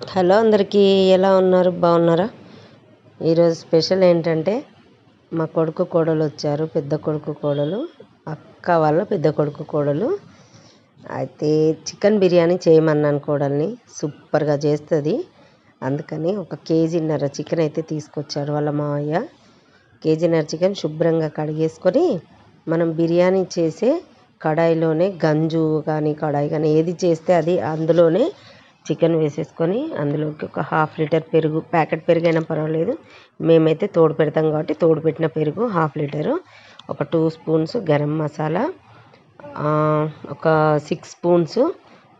Hello అందరికీ ఎలా ఉన్నారు? బాగున్నారా? ఈరోజు స్పెషల్ ఏంటంటే మా కొడుకు కోడలు వచ్చారు పెద్ద కొడుకు కోడలు అక్క వాళ్ళ పెద్ద కొడుకు కోడలు. అయితే చికెన్ బిర్యానీ చేయమన్నాను కోడల్ని సూపర్గా చేస్తుంది. అందుకని ఒక కేజీన్నర చికెన్ అయితే తీసుకొచ్చారు వాళ్ళ మావయ్య. కేజీన్నర చికెన్ శుభ్రంగా కడిగేసుకొని మనం బిర్యానీ చేసే కడాయిలోనే గంజు కానీ కడాయి కానీ ఏది చేస్తే అది అందులోనే చికెన్ వేసేసుకొని అందులోకి ఒక హాఫ్ లీటర్ పెరుగు ప్యాకెట్ పెరుగు అయినా పర్వాలేదు. మేమైతే తోడు పెడతాం కాబట్టి తోడు పెట్టిన పెరుగు హాఫ్ లీటరు. ఒక టూ స్పూన్స్ గరం మసాలా ఒక సిక్స్ స్పూన్స్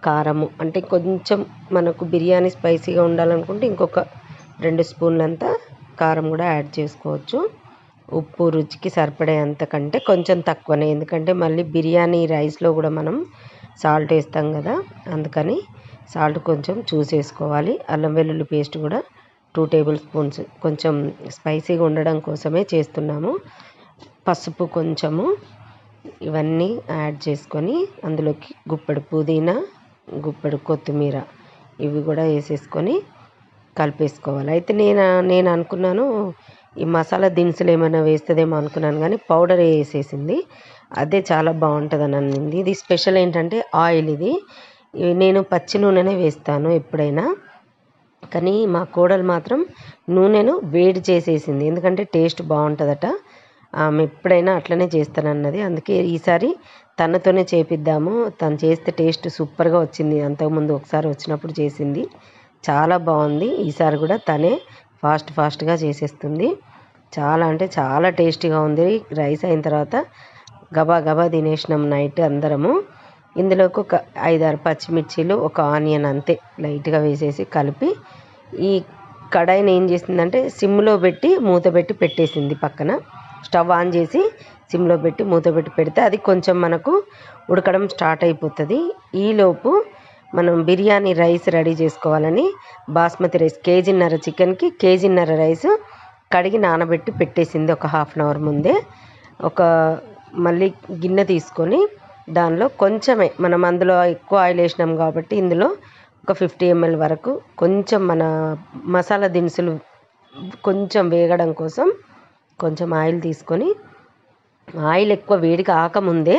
కారము. అంటే కొంచెం మనకు బిర్యానీ స్పైసీగా ఉండాలనుకుంటే ఇంకొక రెండు స్పూన్లంతా కారం కూడా యాడ్ చేసుకోవచ్చు. ఉప్పు రుచికి సరిపడేంత కంటే కొంచెం తక్కువనే. ఎందుకంటే మళ్ళీ బిర్యానీ రైస్లో కూడా మనం సాల్ట్ వేస్తాం కదా అందుకని సాల్ట్ కొంచెం చూసేసుకోవాలి అల్లం వెల్లుల్లి పేస్ట్ కూడా టూ టేబుల్ స్పూన్స్ కొంచెం స్పైసీగా ఉండడం కోసమే చేస్తున్నాము. పసుపు కొంచెము ఇవన్నీ యాడ్ చేసుకొని అందులోకి గుప్పెడు పుదీనా గుప్పెడు కొత్తిమీర ఇవి కూడా వేసేసుకొని కలిపేసుకోవాలి. అయితే నేను నేను అనుకున్నాను ఈ మసాలా దినుసులు ఏమైనా వేస్తుందేమో అనుకున్నాను కానీ పౌడర్ వేసేసింది. అదే చాలా బాగుంటుంది అని అనింది. ఇది స్పెషల్ ఏంటంటే ఆయిల్ ఇది. నేను పచ్చి నూనెనే వేస్తాను ఎప్పుడైనా. కానీ మా కోడలు మాత్రం నూనెను వేడి చేసేసింది. ఎందుకంటే టేస్ట్ బాగుంటుందట. ఆమె ఎప్పుడైనా అట్లనే చేస్తానన్నది. అందుకే ఈసారి తనతోనే చేపిద్దాము. తను చేస్తే టేస్ట్ సూపర్గా వచ్చింది. అంతకుముందు ఒకసారి వచ్చినప్పుడు చేసింది. చాలా బాగుంది. ఈసారి కూడా తనే ఫాస్ట్ ఫాస్ట్గా చేసేస్తుంది. చాలా అంటే చాలా టేస్టీగా ఉంది. రైస్ అయిన తర్వాత గబా గబా తినేసినాం నైట్ అందరము. ఇందులోకి ఒక ఐదారు పచ్చిమిర్చీలు ఒక ఆనియన్ అంతే లైట్గా వేసేసి కలిపి ఈ కడాయిని ఏం చేసిందంటే సిమ్లో పెట్టి మూత పెట్టి పెట్టేసింది పక్కన. స్టవ్ ఆన్ చేసి సిమ్లో పెట్టి మూత పెట్టి పెడితే అది కొంచెం మనకు ఉడకడం స్టార్ట్ అయిపోతుంది. ఈలోపు మనం బిర్యానీ రైస్ రెడీ చేసుకోవాలని బాస్మతి రైస్ కేజీన్నర చికెన్కి కేజీన్నర రైస్ కడిగి నానబెట్టి పెట్టేసింది ఒక హాఫ్ అన్ అవర్ ముందే. ఒక మళ్ళీ గిన్నె తీసుకొని దానిలో కొంచెమే మనం అందులో ఎక్కువ ఆయిల్ వేసినాం కాబట్టి ఇందులో ఒక ఫిఫ్టీ ఎంఎల్ వరకు కొంచెం మన మసాలా దినుసులు కొంచెం వేగడం కోసం కొంచెం ఆయిల్ తీసుకొని ఆయిల్ ఎక్కువ వేడి కాకముందే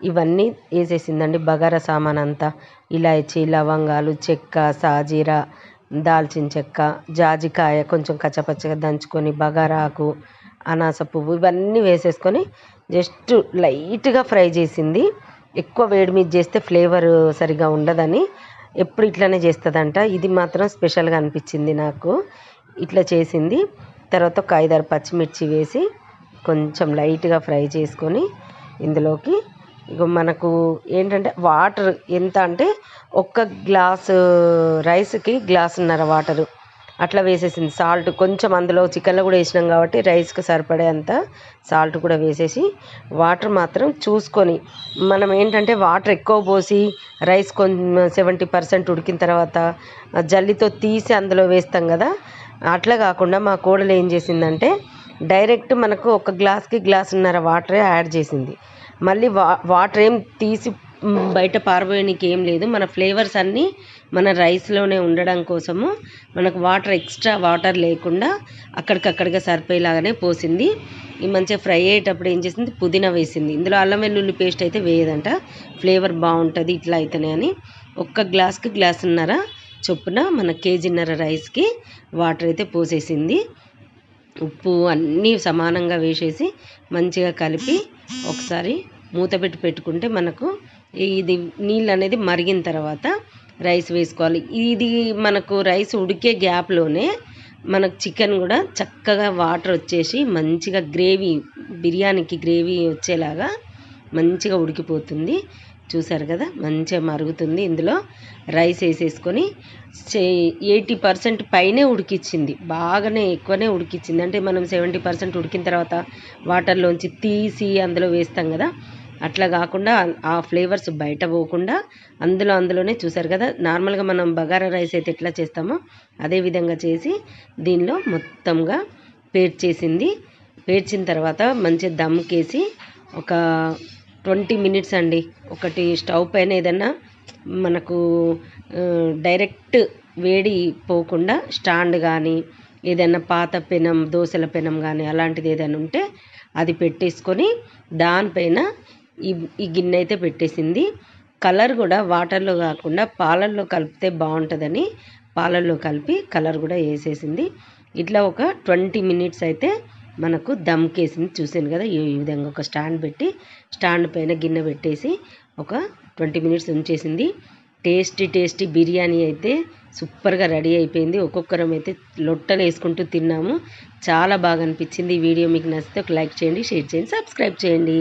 ఇవన్నీ వేసేసిందండి బగారా సామాన్ అంతా. ఇలాచి లవంగాలు చెక్క సాజీరా దాల్చిన చెక్క జాజికాయ కొంచెం కచ్చపచ్చగా దంచుకొని బగారాకు అనాస పువ్వు ఇవన్నీ వేసేసుకొని జస్ట్ లైట్గా ఫ్రై చేసింది. ఎక్కువ వేడి మీద చేస్తే ఫ్లేవర్ సరిగా ఉండదని ఎప్పుడు ఇట్లానే చేస్తుందంట. ఇది మాత్రం స్పెషల్గా అనిపించింది నాకు. ఇట్లా చేసింది. తర్వాత ఒక ఐదారు పచ్చిమిర్చి వేసి కొంచెం లైట్గా ఫ్రై చేసుకొని ఇందులోకి ఇక మనకు ఏంటంటే వాటర్ ఎంత అంటే ఒక్క గ్లాసు రైస్కి గ్లాసున్నర వాటరు. అట్లా వేసేసింది. సాల్ట్ కొంచెం అందులో చికెన్లో కూడా వేసినాం కాబట్టి రైస్కి సరిపడేంత సాల్ట్ కూడా వేసేసి వాటర్ మాత్రం చూసుకొని మనం ఏంటంటే వాటర్ ఎక్కువ పోసి రైస్ కొంచెం సెవెంటీ పర్సెంట్ ఉడికిన తర్వాత జల్లితో తీసి అందులో వేస్తాం కదా. అట్లా కాకుండా మా కోడలు ఏం చేసిందంటే డైరెక్ట్ మనకు ఒక గ్లాస్కి గ్లాసున్నర వాటరే యాడ్ చేసింది. మళ్ళీ వా వాటర్ ఏం తీసి బయట పారబోయడానికి ఏం లేదు. మన ఫ్లేవర్స్ అన్నీ మన రైస్లోనే ఉండడం కోసము మనకు వాటర్ ఎక్స్ట్రా వాటర్ లేకుండా అక్కడికక్కడిగా సరిపోయేలాగానే పోసింది. ఈ మంచిగా ఫ్రై అయ్యేటప్పుడు ఏం చేసింది? పుదీనా వేసింది. ఇందులో అల్లం వెల్లుల్లి పేస్ట్ అయితే వేయదంట. ఫ్లేవర్ బాగుంటుంది ఇట్లా అయితేనే అని. ఒక్క గ్లాస్కి గ్లాసున్నర చొప్పున మన కేజీన్నర రైస్కి వాటర్ అయితే పోసేసింది. ఉప్పు అన్నీ సమానంగా వేసేసి మంచిగా కలిపి ఒకసారి మూత పెట్టి పెట్టుకుంటే మనకు ఇది నీళ్ళు అనేది మరిగిన తర్వాత రైస్ వేసుకోవాలి. ఇది మనకు రైస్ ఉడికే గ్యాప్లోనే మనకు చికెన్ కూడా చక్కగా వాటర్ వచ్చేసి మంచిగా గ్రేవీ బిర్యానీకి గ్రేవీ వచ్చేలాగా మంచిగా ఉడికిపోతుంది. చూసారు కదా? మంచిగా మరుగుతుంది. ఇందులో రైస్ వేసేసుకొని ఎయిటీ పర్సెంట్ పైనే ఉడికిచ్చింది. బాగానే ఎక్కువనే ఉడికిచ్చింది. అంటే మనం సెవెంటీ పర్సెంట్ ఉడికిన తర్వాత వాటర్లోంచి తీసి అందులో వేస్తాం కదా? అట్లా కాకుండా ఆ ఫ్లేవర్స్ బయట పోకుండా అందులో అందులోనే చూసారు కదా నార్మల్గా మనం బగారా రైస్ అయితే ఎట్లా చేస్తామో అదే విధంగా చేసి దీనిలో మొత్తంగా పేర్చేసింది పేర్చిన తర్వాత మంచిగా దమ్కేసి ఒక ట్వంటీ మినిట్స్ అండి ఒకటి స్టవ్ పైన ఏదన్నా మనకు డైరెక్ట్ వేడి పోకుండా స్టాండ్ కానీ ఏదైనా పాత పెనం దోశల పెనం కానీ అలాంటిది ఏదైనా ఉంటే అది పెట్టేసుకొని దానిపైన ఈ ఈ గిన్నె అయితే పెట్టేసింది. కలర్ కూడా వాటర్లో కాకుండా పాలల్లో కలిపితే బాగుంటుందని పాలల్లో కలిపి కలర్ కూడా వేసేసింది. ఇట్లా ఒక ట్వంటీ మినిట్స్ అయితే మనకు దమ్కేసింది. చూసాను కదా ఈ విధంగా ఒక స్టాండ్ పెట్టి స్టాండ్ పైన గిన్నె పెట్టేసి ఒక ట్వంటీ మినిట్స్ ఉంచేసింది. టేస్టీ టేస్టీ బిర్యానీ అయితే సూపర్గా రెడీ అయిపోయింది. ఒక్కొక్కరం అయితే లొట్టలు వేసుకుంటూ తిన్నాము. చాలా బాగా అనిపించింది ఈ వీడియో. మీకు నచ్చితే ఒక లైక్ చేయండి షేర్ చేయండి సబ్స్క్రైబ్ చేయండి.